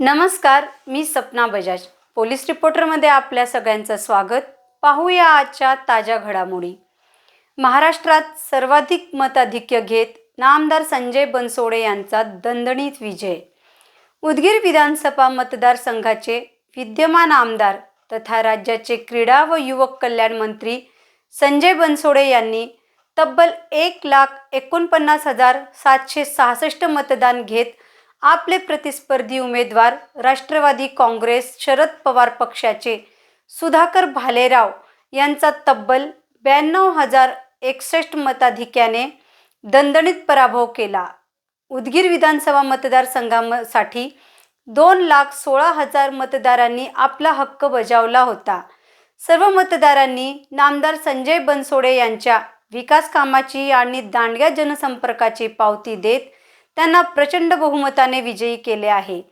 नमस्कार मी सपना बजाज. पोलीस रिपोर्टरमध्ये आपल्या सगळ्यांचं स्वागत. पाहूया आजच्या ताज्या घडामोडी. महाराष्ट्रात सर्वाधिक मताधिक्य घेत नामदार संजय बनसोडे यांचा दणदणीत विजय. उदगीर विधानसभा मतदारसंघाचे विद्यमान आमदार तथा राज्याचे क्रीडा व युवक कल्याण मंत्री संजय बनसोडे यांनी तब्बल एक लाख एकोणपन्नास हजार सातशे सहासष्ट मतदान घेत आपले प्रतिस्पर्धी उमेदवार राष्ट्रवादी काँग्रेस शरद पवार पक्षाचे सुधाकर भालेराव यांचा तब्बल ब्याण्णव हजार एकसष्ट मताधिक्याने दणदणीत पराभव केला. उदगीर विधानसभा मतदारसंघासाठी दोन लाख सोळा हजार मतदारांनी आपला हक्क बजावला होता. सर्व मतदारांनी नामदार संजय बनसोडे यांच्या विकास कामाची आणि दांडग्या जनसंपर्काची पावती देत त्यांना प्रचंड बहुमताने विजयी केले आहे.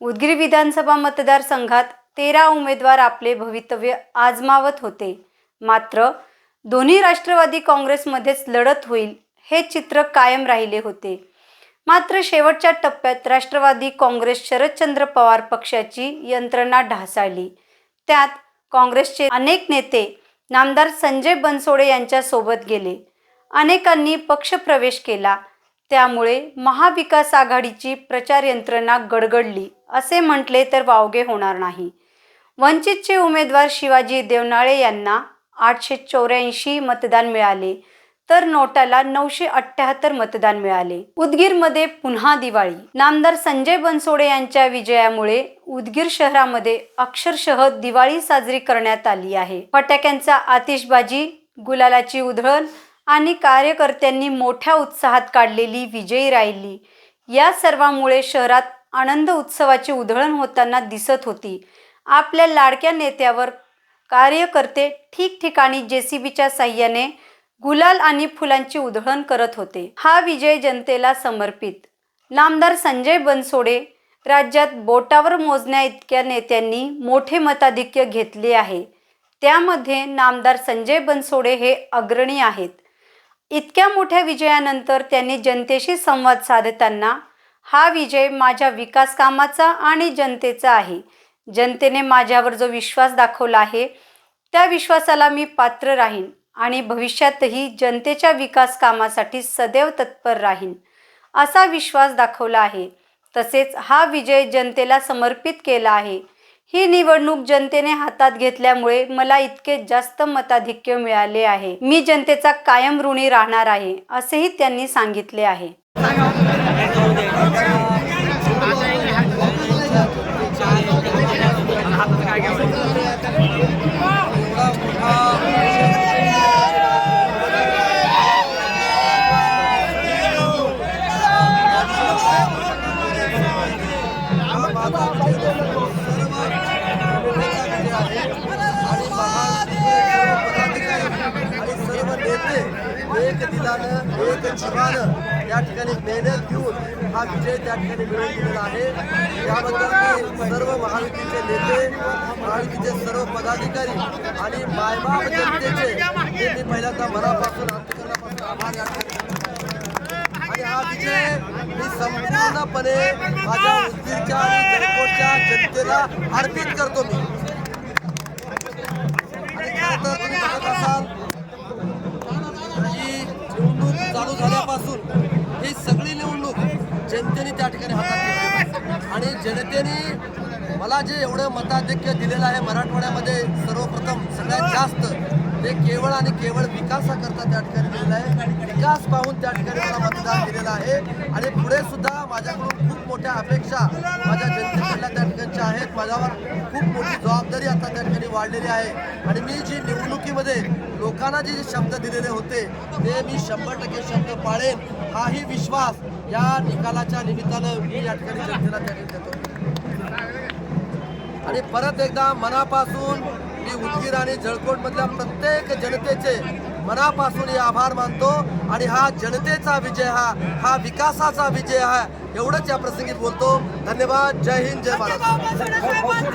उदगीर विधानसभा मतदारसंघात तेरा उमेदवार आपले भवितव्य आजमावत होते. मात्र दोन्ही राष्ट्रवादी काँग्रेसमध्येच लढत होईल हे चित्र कायम राहिले होते. मात्र शेवटच्या टप्प्यात राष्ट्रवादी काँग्रेस शरदचंद्र पवार पक्षाची यंत्रणा ढासाळली. त्यात काँग्रेसचे अनेक नेते नामदार संजय बनसोडे यांच्यासोबत गेले. अनेकांनी पक्षप्रवेश केला. त्यामुळे महाविकास आघाडीची प्रचार यंत्रणा गडगडली. असे म्हटले तर वावगे होणार नाही. वंचितचे उमेदवार शिवाजी देवनाळे यांना आठशे चौऱ्याऐंशी मतदान मिळाले तर नोटाला नऊशे अठ्ठ्याहत्तर मतदान मिळाले. उदगीरमध्ये पुन्हा दिवाळी. नामदार संजय बनसोडे यांच्या विजयामुळे उदगीर शहरामध्ये अक्षरशः दिवाळी साजरी करण्यात आली आहे. फटाक्यांचा आतिषबाजी गुलालाची उधळण आणि कार्यकर्त्यांनी मोठ्या उत्साहात काढलेली विजयी राहिली या सर्वामुळे शहरात आनंद उत्सवाची उधळण होताना दिसत होती. आपल्या लाडक्या नेत्यावर कार्यकर्ते ठिकठिकाणी जे सी बीच्या साह्याने गुलाल आणि फुलांची उधळण करत होते. हा विजय जनतेला समर्पित. नामदार संजय बनसोडे राज्यात बोटावर मोजण्या इतक्या नेत्यांनी मोठे मताधिक्य घेतले आहे. त्यामध्ये नामदार संजय बनसोडे हे अग्रणी आहेत. इतक्या मोठ्या विजयानंतर त्यांनी जनतेशी संवाद साधताना हा विजय माझ्या विकास कामाचा आणि जनतेचा आहे. जनतेने माझ्यावर जो विश्वास दाखवला आहे त्या विश्वासाला मी पात्र राहीन आणि भविष्यातही जनतेच्या विकास कामासाठी सदैव तत्पर राहीन असा विश्वास दाखवला आहे. तसेच हा विजय जनतेला समर्पित केला आहे. ही निवडणूक जनतेने हातात घेतल्यामुळे मला इतके जास्त मताधिक्य मिळाले आहे. मी जनतेचा कायम ऋणी राहणार आहे असेही त्यांनी सांगितले आहे. एक एक जीवानं त्या ठिकाणी मेहनत घेऊन हा विजय त्या ठिकाणी मिळवून दिलेला आहे. याबद्दल मी सर्व महायुतीचे नेते महायुतीचे सर्व पदाधिकारी आणि मायबाप जनतेचे मी पहिल्यांदा मनापासून अंतकरणापासून आभार व्यक्त आणि हा विजय मी संपूर्णपणे माझ्या उदगीरच्या आणि जळकोटच्या जनतेला अर्पित करतो मी. आणि खरं तर तुम्ही बघत असाल चालू झाल्यापासून ही सगळी निवडणूक जनतेने त्या ठिकाणी हातात घेतली आणि जनतेने मला जे एवढं मताधिक्य दिलेलं आहे मराठवाड्यामध्ये सर्वप्रथम सगळ्यात जास्त ते केवळ आणि केवळ विकासाकरता त्या ठिकाणी दिलेलं आहे. विकास पाहून त्या ठिकाणी मला मतदान दिलेलं आहे. आणि पुढे सुद्धा माझ्याकडून खूप मोठ्या अपेक्षा माझ्या जनतेकडल्या त्या ठिकाणच्या आहेत. माझ्यावर खूप मोठी जबाबदारी आता त्या ठिकाणी वाढलेली आहे. आणि मी जी निवडणुकीमध्ये लोकांना जे शब्द दिलेले होते ते मी शंभर टक्के शब्द पाळेन. हाही विश्वास या निकालाच्या निमित्तानं मी या ठिकाणी जनतेला त्या ठिकाणी देतो आणि परत एकदा मनापासून मी उदगीर आणि जळकोटमधल्या प्रत्येक जनतेचे मनापासून हे आभार मानतो. आणि हा जनतेचा विजय हा हा विकासाचा विजय हा एवढंच या प्रसंगी बोलतो. धन्यवाद. जय हिंद. जय महाराष्ट्र.